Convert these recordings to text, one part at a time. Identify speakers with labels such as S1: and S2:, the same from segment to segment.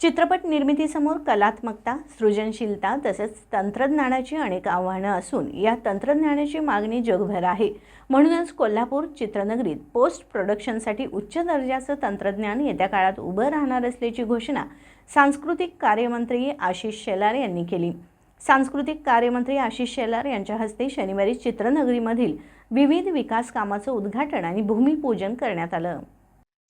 S1: चित्रपट निर्मितीसमोर कलात्मकता सृजनशीलता तसेच तंत्रज्ञानाची अनेक आव्हानं असून या तंत्रज्ञानाची मागणी जगभर आहे. म्हणूनच कोल्हापूर चित्रनगरीत पोस्ट प्रोडक्शनसाठी उच्च दर्जाचं तंत्रज्ञान येत्या काळात उभं राहणार असल्याची घोषणा सांस्कृतिक कार्यमंत्री आशिष शेलार यांनी केली. सांस्कृतिक कार्यमंत्री आशिष शेलार यांच्या हस्ते शनिवारी चित्रनगरीमधील विविध विकास कामाचं उद्घाटन आणि भूमिपूजन करण्यात आलं.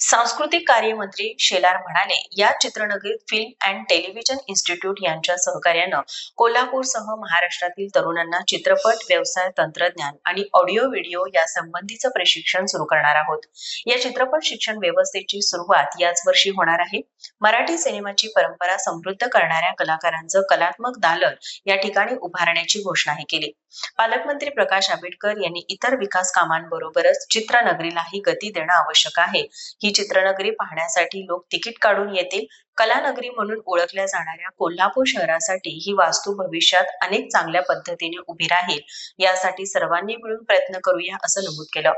S2: सांस्कृतिक कार्यमंत्री शेलार म्हणाले या चित्रनगरीत फिल्म अँड टेलिव्हिजन इन्स्टिट्यूट यांच्या सहकार्यानं कोल्हापूरसह महाराष्ट्रातील तरुणांना चित्रपट व्यवसाय तंत्रज्ञान आणि ऑडिओ व्हिडिओ या संबंधीचं प्रशिक्षण सुरू करणार आहोत. या चित्रपट शिक्षण व्यवस्थेची सुरुवात याच वर्षी होणार आहे. मराठी सिनेमाची परंपरा समृद्ध करणाऱ्या कलाकारांचं कलात्मक दालन या ठिकाणी उभारण्याची घोषणाही केली. पालकमंत्री प्रकाश आंबेडकर यांनी इतर विकास कामांबरोबरच चित्रनगरीलाही गती देणं आवश्यक आहे. ही चित्रनगरी पाहण्यासाठी लोक तिकीट काढून येतील. कलानगरी म्हणून ओळखल्या जाणाऱ्या कोल्हापूर शहरासाठी ही वास्तू भविष्यात अनेक चांगल्या पद्धतीने उभी राहील. यासाठी सर्वांनी मिळून प्रयत्न करूया असं नमूद केलं.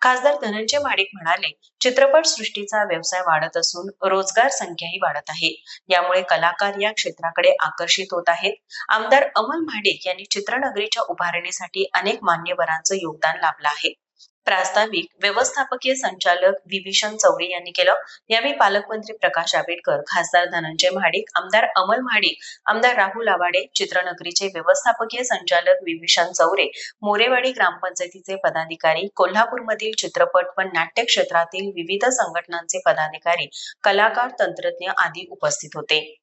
S2: खासदार धनंजय माडिक म्हणाले चित्रपट सृष्टीचा व्यवसाय वाढत असून रोजगार संख्याही वाढत आहे. यामुळे कलाकार या क्षेत्राकडे आकर्षित होत आहेत. आमदार अमल माडिक यांनी चित्रनगरीच्या उभारणीसाठी अनेक मान्यवरांचं योगदान लाभलं आहे. प्रास्ताविक व्यवस्थापकीय संचालक विभीषण चौरे यांनी केलं. यावेळी पालकमंत्री प्रकाश आंबेडकर खासदार धनंजय महाडिक आमदार अमल महाडिक आमदार राहुल आवाडे चित्रनगरीचे व्यवस्थापकीय संचालक विभीषण चौरे मोरेवाडी ग्रामपंचायतीचे पदाधिकारी कोल्हापूरमधील चित्रपट व नाट्य क्षेत्रातील विविध संघटनांचे पदाधिकारी कलाकार तंत्रज्ञ आदी उपस्थित होते.